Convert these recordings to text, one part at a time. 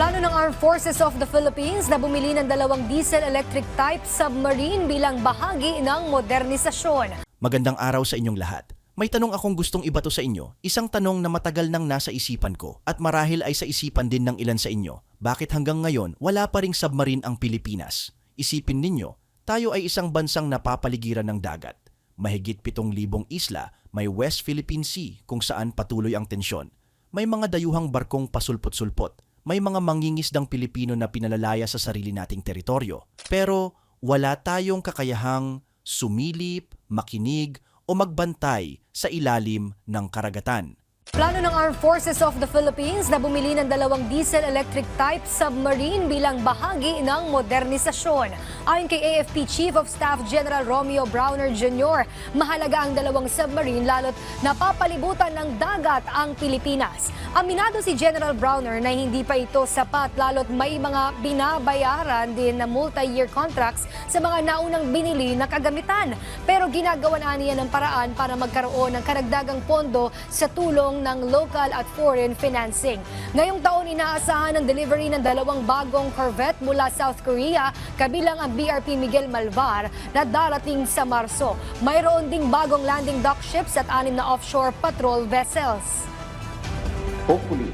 Plano ng Armed Forces of the Philippines na bumili ng dalawang diesel-electric type submarine bilang bahagi ng modernisasyon. Magandang araw sa inyong lahat. May tanong akong gustong ibato sa inyo. Isang tanong na matagal nang nasa isipan ko at marahil ay sa isipan din ng ilan sa inyo. Bakit hanggang ngayon wala pa ring submarine ang Pilipinas? Isipin ninyo, tayo ay isang bansang napapaligiran ng dagat. Mahigit 7,000 isla, may West Philippine Sea kung saan patuloy ang tensyon. May mga dayuhang barkong pasulpot-sulpot. May mga mangingisdang Pilipino na pinalalaya sa sarili nating teritoryo. Pero wala tayong kakayahang sumilip, makinig o magbantay sa ilalim ng karagatan. Plano ng Armed Forces of the Philippines na bumili ng dalawang diesel-electric type submarine bilang bahagi ng modernisasyon. Ayon kay AFP Chief of Staff General Romeo Browner Jr., mahalaga ang dalawang submarine lalo't napapalibutan ng dagat ang Pilipinas. Aminado si General Browner na hindi pa ito sapat lalo't may mga binabayaran din na multi-year contracts sa mga naunang binili na kagamitan. Pero ginagawa niya ng paraan para magkaroon ng karagdagang pondo sa tulong ng local at foreign financing. Ngayong taon inaasahan ang delivery ng dalawang bagong corvette mula South Korea kabilang ang BRP Miguel Malvar na darating sa Marso. Mayroon ding bagong landing dock ships at anim na offshore patrol vessels. hopefully,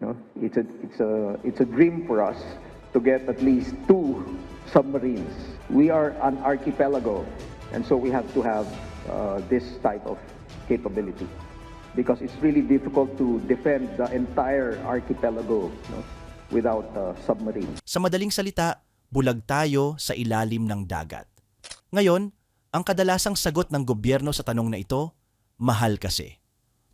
know, it's a it's a it's a dream for us to get at least two submarines. We are an archipelago, and so we have to have uh, this type of capability because it's really difficult to defend the entire archipelago know, without uh, submarines. Sa madaling salita, bulag tayo sa ilalim ng dagat. Ngayon, ang kadalasang sagot ng gobyerno sa tanong na ito, mahal kasi.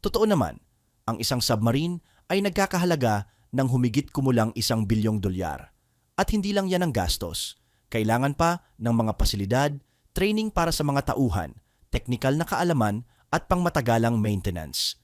Totoo naman, ang isang submarine ay nagkakahalaga ng humigit kumulang isang bilyong dolyar. At hindi lang yan ang gastos. Kailangan pa ng mga pasilidad, training para sa mga tauhan, teknikal na kaalaman at pangmatagalang maintenance.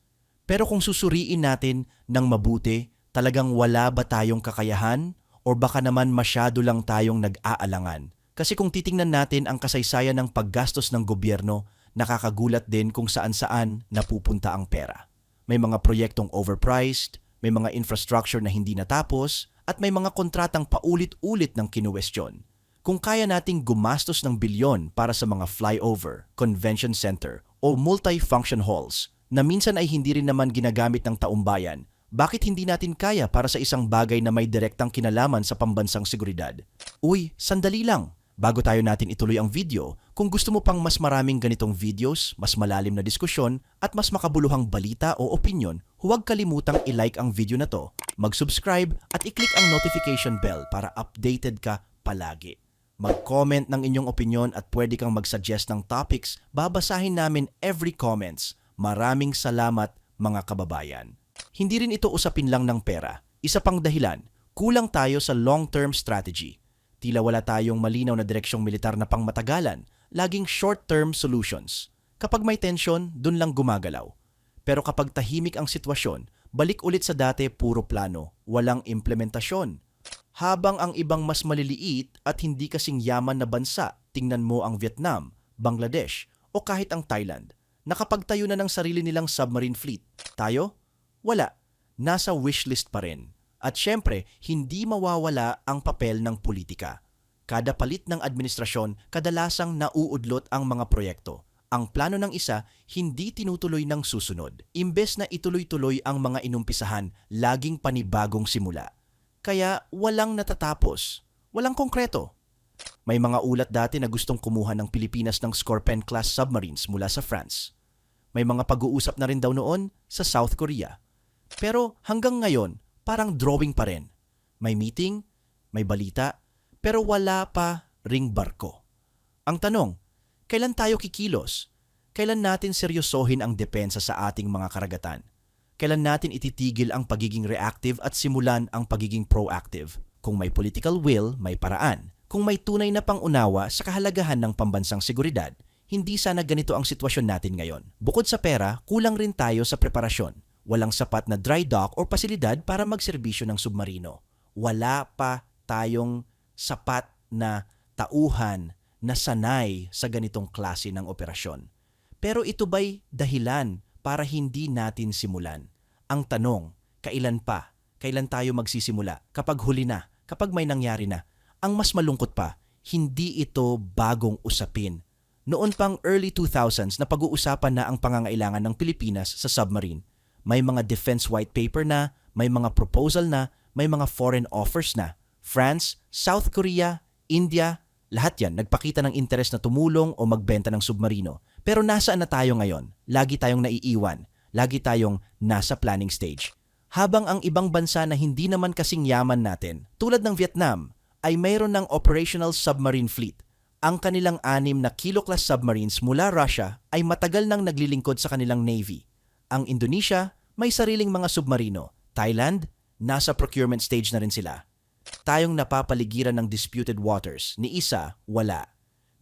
Pero kung susuriin natin ng mabuti, talagang wala ba tayong kakayahan o baka naman masyado lang tayong nag-aalangan? Kasi kung titingnan natin ang kasaysayan ng paggastos ng gobyerno, nakakagulat din kung saan-saan napupunta ang pera. May mga proyektong overpriced, may mga infrastructure na hindi natapos, at may mga kontratang paulit-ulit ng kinuwestiyon. Kung kaya nating gumastos ng bilyon para sa mga flyover, convention center, o multi-function halls na minsan ay hindi rin naman ginagamit ng taumbayan, bakit hindi natin kaya para sa isang bagay na may direktang kinalaman sa pambansang seguridad? Uy, sandali lang. Bago tayo natin ituloy ang video, kung gusto mo pang mas maraming ganitong videos, mas malalim na diskusyon, at mas makabuluhang balita o opinion, huwag kalimutang i-like ang video na to, mag-subscribe at i-click ang notification bell para updated ka palagi. Mag-comment ng inyong opinion at pwede kang mag-suggest ng topics, babasahin namin every comments. Maraming salamat mga kababayan. Hindi rin ito usapin lang ng pera. Isa pang dahilan, kulang tayo sa long-term strategy. Tila wala tayong malinaw na direksyong militar na pangmatagalan, laging short-term solutions. Kapag may tensyon, dun lang gumagalaw. Pero kapag tahimik ang sitwasyon, balik ulit sa dati puro plano, walang implementasyon. Habang ang ibang mas maliliit at hindi kasing yaman na bansa, tingnan mo ang Vietnam, Bangladesh o kahit ang Thailand, nakapagtayo na ng sarili nilang submarine fleet. Tayo? Wala. Nasa wishlist pa rin. At syempre, hindi mawawala ang papel ng politika. Kada palit ng administrasyon, kadalasang nauudlot ang mga proyekto. Ang plano ng isa, hindi tinutuloy ng susunod. Imbes na ituloy-tuloy ang mga inumpisahan, laging panibagong simula. Kaya walang natatapos. Walang konkreto. May mga ulat dati na gustong kumuha ng Pilipinas ng Scorpion-class submarines mula sa France. May mga pag-uusap na rin daw noon sa South Korea. Pero hanggang ngayon, parang drawing pa rin. May meeting, may balita, pero wala pa ring barko. Ang tanong, kailan tayo kikilos? Kailan natin seryosohin ang depensa sa ating mga karagatan? Kailan natin ititigil ang pagiging reactive at simulan ang pagiging proactive? Kung may political will, may paraan. Kung may tunay na pangunawa sa kahalagahan ng pambansang seguridad, hindi sana ganito ang sitwasyon natin ngayon. Bukod sa pera, kulang rin tayo sa preparasyon. Walang sapat na dry dock o pasilidad para magserbisyo ng submarino. Wala pa tayong sapat na tauhan na sanay sa ganitong klase ng operasyon. Pero ito ba'y dahilan para hindi natin simulan? Ang tanong, kailan pa? kailan tayo magsisimula, kapag huli na, kapag may nangyari na. Ang mas malungkot pa, hindi ito bagong usapin. Noon pang early 2000s na pag-uusapan na ang pangangailangan ng Pilipinas sa submarine. May mga defense white paper na, may mga proposal na, may mga foreign offers na. France, South Korea, India, lahat yan nagpakita ng interes na tumulong o magbenta ng submarino. Pero nasaan na tayo ngayon? Lagi tayong naiiwan. Lagi tayong nasa planning stage. Habang ang ibang bansa na hindi naman kasing yaman natin, tulad ng Vietnam, ay mayroon ng operational submarine fleet. Ang kanilang anim na kilo-class submarines mula Russia ay matagal nang naglilingkod sa kanilang navy. Ang Indonesia, may sariling mga submarino. Thailand, nasa procurement stage na rin sila. Tayong napapaligiran ng disputed waters, ni isa, wala.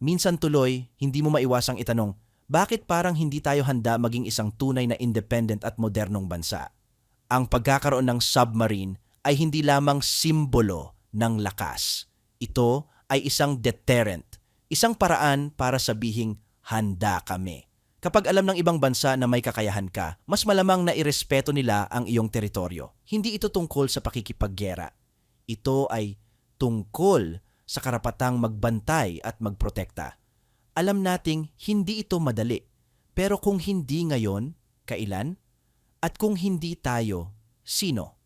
Minsan tuloy, hindi mo maiwasang itanong, bakit parang hindi tayo handa maging isang tunay na independent at modernong bansa? Ang pagkakaroon ng submarine ay hindi lamang simbolo ng lakas. Ito ay isang deterrent, isang paraan para sabihing handa kami. Kapag alam ng ibang bansa na may kakayahan ka, mas malamang na irespeto nila ang iyong teritoryo. Hindi ito tungkol sa pakikipaggera. Ito ay tungkol sa karapatang magbantay at magprotekta. Alam nating hindi ito madali. Pero kung hindi ngayon, kailan? At kung hindi tayo, sino?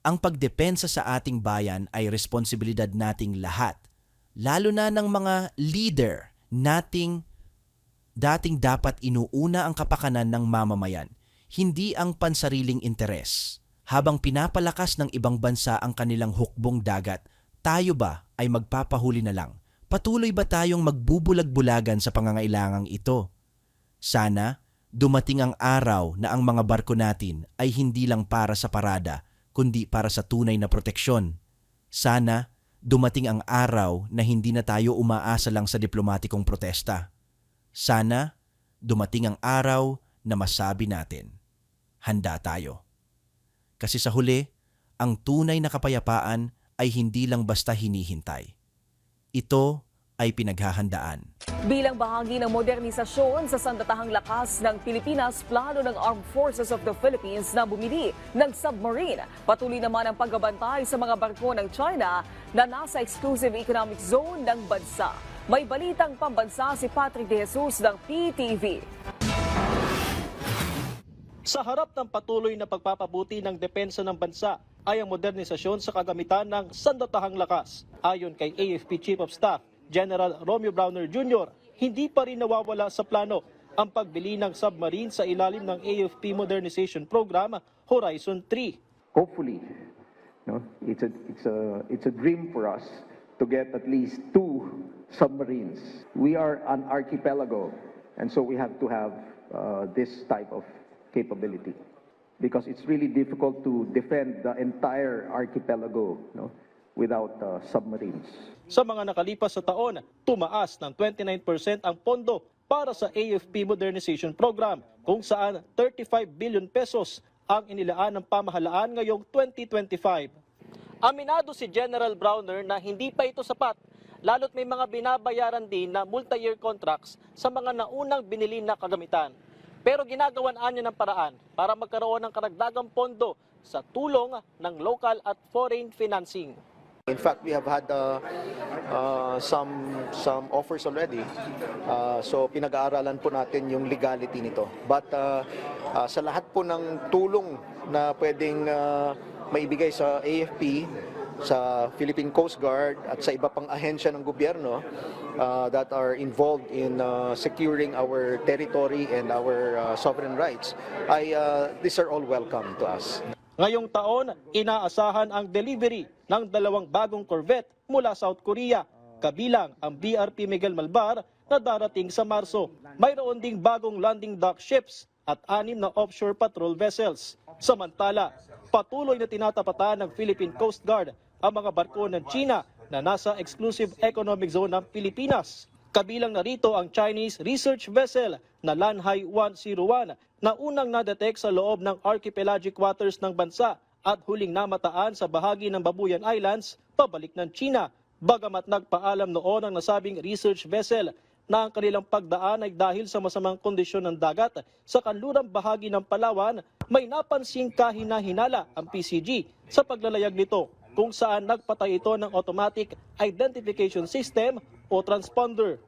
Ang pagdepensa sa ating bayan ay responsibilidad nating lahat, lalo na ng mga leader nating dating dapat inuuna ang kapakanan ng mamamayan, hindi ang pansariling interes. Habang pinapalakas ng ibang bansa ang kanilang hukbong dagat, tayo ba ay magpapahuli na lang? Patuloy ba tayong magbubulag-bulagan sa pangangailangang ito? Sana dumating ang araw na ang mga barko natin ay hindi lang para sa parada, kundi para sa tunay na proteksyon. Sana dumating ang araw na hindi na tayo umaasa lang sa diplomatikong protesta. Sana dumating ang araw na masabi natin, handa tayo. Kasi sa huli, ang tunay na kapayapaan ay hindi lang basta hinihintay. Ito ay pinaghahandaan. Bilang bahagi ng modernisasyon sa sandatahang lakas ng Pilipinas, plano ng Armed Forces of the Philippines na bumili ng submarine. Patuloy naman ang pagbabantay sa mga barko ng China na nasa exclusive economic zone ng bansa. May balitang pambansa si Patrick De Jesus ng PTV. Sa harap ng patuloy na pagpapabuti ng depensa ng bansa ay ang modernisasyon sa kagamitan ng sandatahang lakas. Ayon kay AFP Chief of Staff General Romeo Browner Jr., hindi pa rin nawawala sa plano ang pagbili ng submarine sa ilalim ng AFP Modernization Program Horizon 3. hopefully, no, it's a it's a it's a dream for us to get at least two submarines. We are an archipelago, and so we have to have uh, this type of capability because it's really difficult to defend the entire archipelago no, without uh, submarines. Sa mga nakalipas sa taon, tumaas ng 29% ang pondo para sa AFP Modernization Program kung saan 35 billion pesos ang inilaan ng pamahalaan ngayong 2025. Aminado si General Browner na hindi pa ito sapat lalo't may mga binabayaran din na multi-year contracts sa mga naunang binili na kagamitan. Pero ginagawan niya ng paraan para magkaroon ng karagdagang pondo sa tulong ng local at foreign financing. In fact, we have had uh, uh, some some offers already. Uh, so pinag-aaralan po natin yung legality nito. But uh, uh, sa lahat po ng tulong na pwedeng uh, maibigay sa AFP, sa Philippine Coast Guard at sa iba pang ahensya ng gobyerno uh, that are involved in uh, securing our territory and our uh, sovereign rights, ay uh, these are all welcome to us. Ngayong taon, inaasahan ang delivery ng dalawang bagong corvette mula South Korea, kabilang ang BRP Miguel Malbar na darating sa Marso. Mayroon ding bagong landing dock ships at anim na offshore patrol vessels. Samantala, patuloy na tinatapatan ng Philippine Coast Guard ang mga barko ng China na nasa exclusive economic zone ng Pilipinas. Kabilang na rito ang Chinese research vessel na Lanhai 101 na unang nadetect sa loob ng archipelagic waters ng bansa at huling namataan sa bahagi ng Babuyan Islands pabalik ng China. Bagamat nagpaalam noon ang nasabing research vessel na ang kanilang pagdaan ay dahil sa masamang kondisyon ng dagat sa kanlurang bahagi ng Palawan, may napansing kahina-hinala ang PCG sa paglalayag nito kung saan nagpatay ito ng Automatic Identification System o transponder.